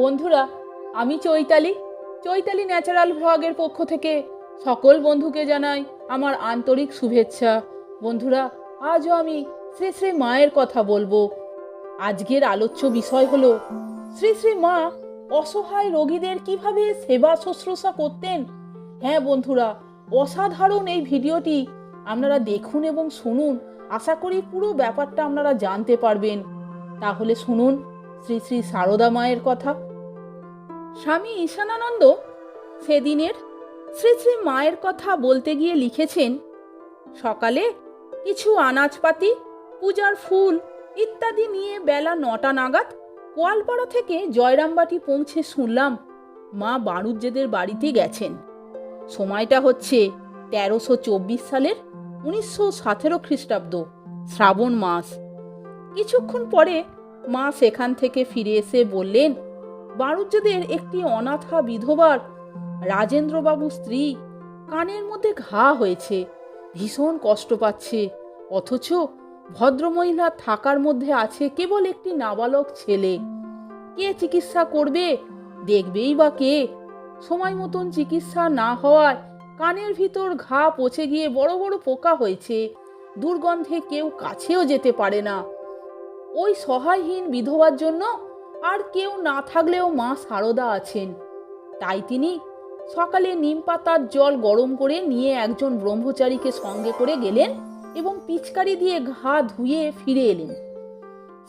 বন্ধুরা, আমি চৈতালি। চৈতালি ন্যাচারাল ভ্লগের পক্ষ থেকে সকল বন্ধুকে জানাই আমার আন্তরিক শুভেচ্ছা। বন্ধুরা, আজও আমি শ্রী শ্রী মায়ের কথা বলব। আজকের আলোচ্য বিষয় হলো, শ্রী শ্রী মা অসহায় রোগীদের কীভাবে সেবা শুশ্রূষা করতেন? হ্যাঁ বন্ধুরা, অসাধারণ এই ভিডিওটি আপনারা দেখুন এবং শুনুন। আশা করি পুরো ব্যাপারটা আপনারা জানতে পারবেন। তাহলে শুনুন, শ্রী শ্রী সারদা মায়ের কথা। স্বামী ঈশানানন্দ সেদিনের শ্রী শ্রী মায়ের কথা বলতে গিয়ে লিখেছেন, সকালে কিছু আনাজপাতি, পূজার ফুল ইত্যাদি নিয়ে বেলা নটা নাগাদ কোয়ালপাড়া থেকে জয়রামবাটি পৌঁছে শুনলাম মা বাণুজ্যদের বাড়িতে গেছেন। সময়টা হচ্ছে তেরোশো চব্বিশ সালের উনিশশো সতেরো খ্রিস্টাব্দ, শ্রাবণ মাস। কিছুক্ষণ পরে মা সেখান থেকে ফিরে এসে বললেন বাণুজ্যদের একটি অনাথা বিধবার রাজেন্দ্রবাবু স্ত্রী কানের মধ্যে ঘা হয়েছে, ভীষণ কষ্ট পাচ্ছে। অথচ ভদ্রমহিলা থাকার মধ্যে আছে কেবল একটি নাবালক ছেলে। কে চিকিৎসা করবে, দেখবেই বা কে। সময় মতন চিকিৎসা না হওয়ায় কানের ভিতর ঘা পচে গিয়ে বড় বড় পোকা হয়েছে, দুর্গন্ধে কেউ কাছেও যেতে পারে না। ওই সহায়হীন বিধবার জন্য আর কেউ না থাকলেও মা সারদা আছেন। তাই তিনি সকালে নিম পাতার জল গরম করে নিয়ে একজন ব্রহ্মচারীকে সঙ্গে করে গেলেন এবং পিচকারি দিয়ে ঘা ধুয়ে ফিরে এলেন।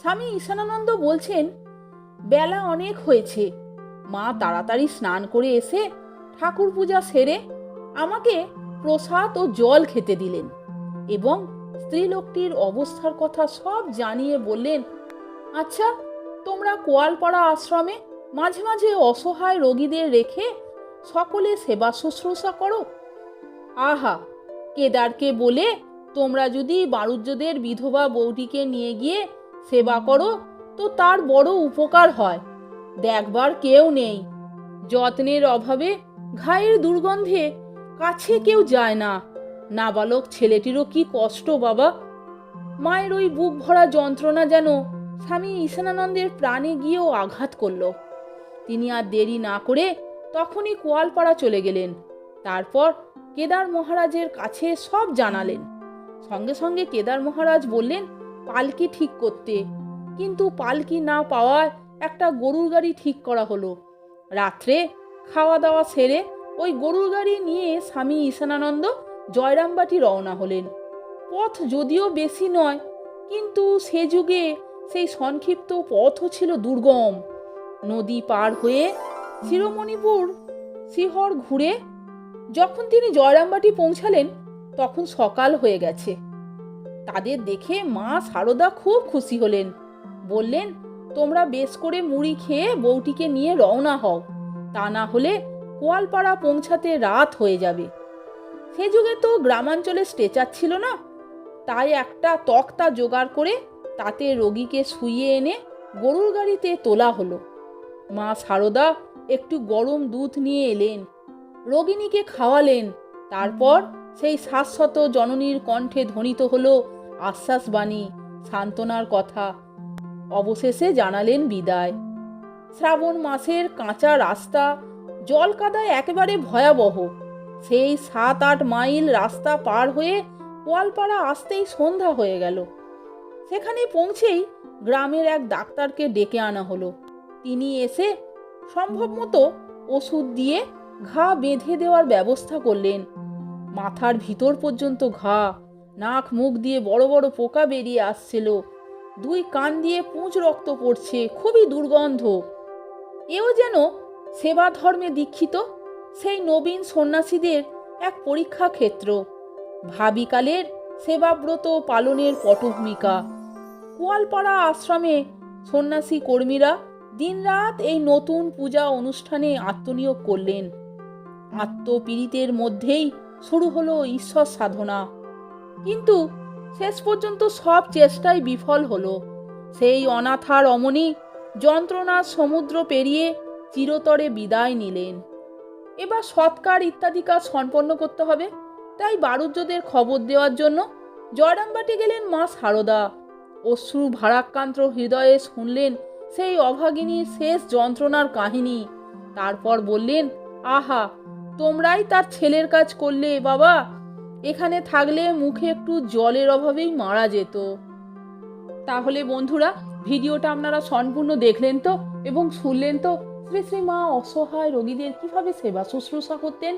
স্বামী ঈশানানন্দ বলছেন, বেলা অনেক হয়েছে। মা তাড়াতাড়ি স্নান করে এসে ঠাকুর পূজা সেরে আমাকে প্রসাদ ও জল খেতে দিলেন এবং স্ত্রীলোকটির অবস্থার কথা সব জানিয়ে বললেন আচ্ছা তোমরা কোয়ালপাড়া আশ্রমে মাঝে মাঝে অসহায় রোগীদের রেখে সকলে সেবা শুশ্রূষা করো। আহা, কেদারকে বলে তোমরা যদি বারুজ্যদের বিধবা বৌটিকে নিয়ে গিয়ে সেবা করো, তো তার বড় উপকার হয়। দেখবার কেউ নেই। যত্নের অভাবে ঘায়ের দুর্গন্ধে কাছে কেউ যায় না। নাবালক ছেলেটিরও কি কষ্ট বাবা। মায়ের ওই বুক ভরা যন্ত্রণা যেন স্বামী ঈশানানন্দের প্রাণে গিয়েও আঘাত করল। তিনি আর দেরি না করে তখনই কোয়ালপাড়া চলে গেলেন। তারপর কেদার মহারাজের কাছে সব জানালেন। সঙ্গে সঙ্গে কেদার মহারাজ বললেন, পালকি ঠিক করতে। কিন্তু পালকি না পাওয়ায় একটা গরুর গাড়ি ঠিক করা হলো। রাত্রে খাওয়া দাওয়া সেরে ওই গরুর গাড়ি নিয়ে স্বামী ঈশানানন্দ জয়রামবাটি রওনা হলেন। পথ যদিও বেশি নয়, কিন্তু সে যুগে সেই সংক্ষিপ্ত পথও ছিল দুর্গম। নদী পার হয়ে শিরোমণিপুর শিহর ঘুরে যখন তিনি জয়রামবাটি পৌঁছালেন, তখন সকাল হয়ে গেছে। তাদের দেখে মা সারদা খুব খুশি হলেন। বললেন, তোমরা বেশ করে মুড়ি খেয়ে বউটিকে নিয়ে রওনা হও। তা না হলে কোয়ালপাড়া পৌঁছাতে রাত হয়ে যাবে। সে যুগে তো গ্রামাঞ্চলে স্ট্রেচার ছিল না। তাই একটা তক্তা জোগাড় করে তাতে রোগীকে শুইয়ে এনে গরুর গাড়িতে তোলা হলো। মা সারদা একটু গরম দুধ নিয়ে এলেন। রোগিণীকে খাওয়ালেন। তারপর সেই শাশ্বত জননীর কণ্ঠে ধ্বনিত হলো আশ্বাসবাণী, সান্ত্বনার কথা। অবশেষে জানালেন বিদায়। শ্রাবণ মাসের কাঁচা রাস্তা জল কাদায় একেবারে ভয়াবহ। সেই সাত আট মাইল রাস্তা পার হয়ে কোয়ালপাড়া আসতেই সন্ধ্যা হয়ে গেল। সেখানে পৌঁছেই গ্রামের এক ডাক্তারকে ডেকে আনা হলো। তিনি এসে সম্ভব মতো ওষুধ দিয়ে ঘা বেঁধে দেওয়ার ব্যবস্থা করলেন। মাথার ভিতর পর্যন্ত ঘা, নাক মুখ দিয়ে বড় বড় পোকা বেরিয়ে আসছিল। দুই কান দিয়ে পুঁজ রক্ত পড়ছে, খুবই দুর্গন্ধ। এও যেন সেবা ধর্মে দীক্ষিত সেই নবীন সন্ন্যাসীদের এক পরীক্ষা ক্ষেত্র ভাবিকালের সেবাব্রত পালনের পটভূমিকা। কোয়ালপাড়া আশ্রমে। সন্ন্যাসী কর্মীরা দিনরাত এই নতুন পূজা অনুষ্ঠানে আত্মনিয়োগ করলেন। আত্মপীড়িতের মধ্যেই শুরু হলো ঈশ্বর সাধনা। কিন্তু শেষ পর্যন্ত সব চেষ্টাই বিফল হলো। সেই অনাথার অমনি যন্ত্রণার সমুদ্র পেরিয়ে চিরতরে বিদায় নিলেন। এবার সৎকার ইত্যাদি কাজ সম্পন্ন করতে হবে। তাই বারুজ্যদের খবর দেওয়ার জন্য জয়রামবাটি গেলেন মা সারদা। অশ্রু ভারাক্রান্ত হৃদয়ে শুনলেন সেই অভাগিনীর শেষ যন্ত্রণার কাহিনী। তারপর বললেন, আহা, তোমরাই তার ছেলের কাজ করলে বাবা। এখানে থাকলে মুখে একটু জলের অভাবেই মারা যেত। তাহলে বন্ধুরা, ভিডিওটা আপনারা সম্পূর্ণ দেখলেন তো এবং শুনলেন তো শ্রী শ্রী মা অসহায় রোগীদের কীভাবে সেবা শুশ্রূষা করতেন?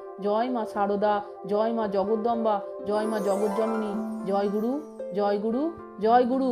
জয় মা সারদা, জয় মা জগদ্দম্বা, জয় মা জগজ্জননী, জয় গুরু জয় গুরু জয় গুরু।